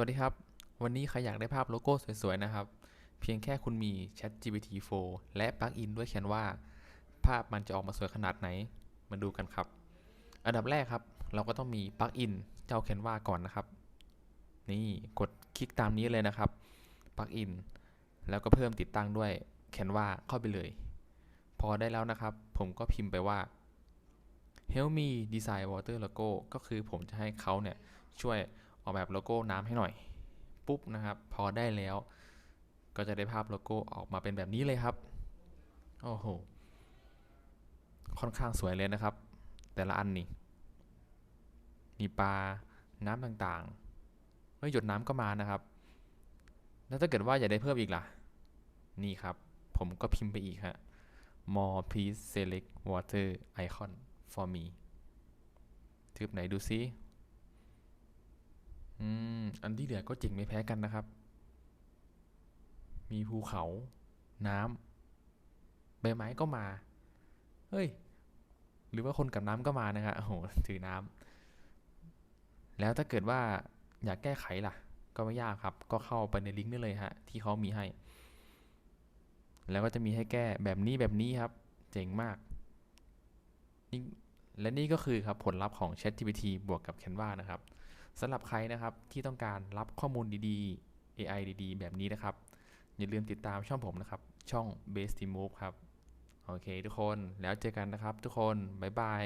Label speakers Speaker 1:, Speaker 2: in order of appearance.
Speaker 1: วัสดีครับ วันนี้ใครอยากได้ภาพโลโก้สวยๆนะครับ เพียงแค่คุณมี Chat GPT 4 และปลั๊กอินด้วย Canva ภาพมันจะออกมาสวยขนาดไหน มาดูกันครับ อันดับแรกครับ เราก็ต้องมีปลั๊กอินเจ้า Canva ก่อนนะครับ นี่กดคลิกตามนี้เลยนะครับปลั๊กอินแล้วก็เพิ่มติดตั้งด้วย Canva เข้าไปเลย พอได้แล้วนะครับ ผมก็พิมพ์ไปว่า help me design water logo ก็คือผมจะให้เขาเนี่ยช่วย ออกแบบโลโก้น้ำให้หน่อย ปุ๊บนะครับ พอได้แล้ว ก็จะได้ภาพโลโก้ออกมาเป็นแบบนี้เลยครับ โอ้โห ค่อนข้างสวยเลยนะครับ แต่ละอันนี่ มีปลา น้ำต่างๆเฮ้ยหยดน้ำก็มานะครับ แล้วถ้าเกิดว่าอยากได้เพิ่มอีกล่ะ นี่ครับ ผมก็พิมพ์ไปอีกฮะ more please select water icon for me ทึบไหนดูซิ อืม อันที่เหลือก็เจ๋งไม่แพ้กันนะครับ มีภูเขา น้ำใบไม้ก็มา เฮ้ย หรือว่าคนกับน้ำก็มานะครับโอ้โห ถือน้ำ แล้วถ้าเกิดว่าอยากแก้ไขล่ะ ก็ไม่ยากครับ ก็เข้าไปในลิงก์นี่เลยฮะ ที่เขามีให้ แล้วก็จะมีให้แก้แบบนี้แบบนี้ครับ เจ๋งมาก และนี่ก็คือครับผลลัพธ์ของ ChatGPT บวกกับ Canva นะครับ สำหรับใครนะครับที่ต้องการรับข้อมูลดีๆ AI ดีๆ แบบนี้นะครับ อย่าลืมติดตามช่องผมนะครับ ช่อง Base Team Move ครับ โอเคทุกคนแล้วเจอกันนะครับทุกคน บ๊ายบาย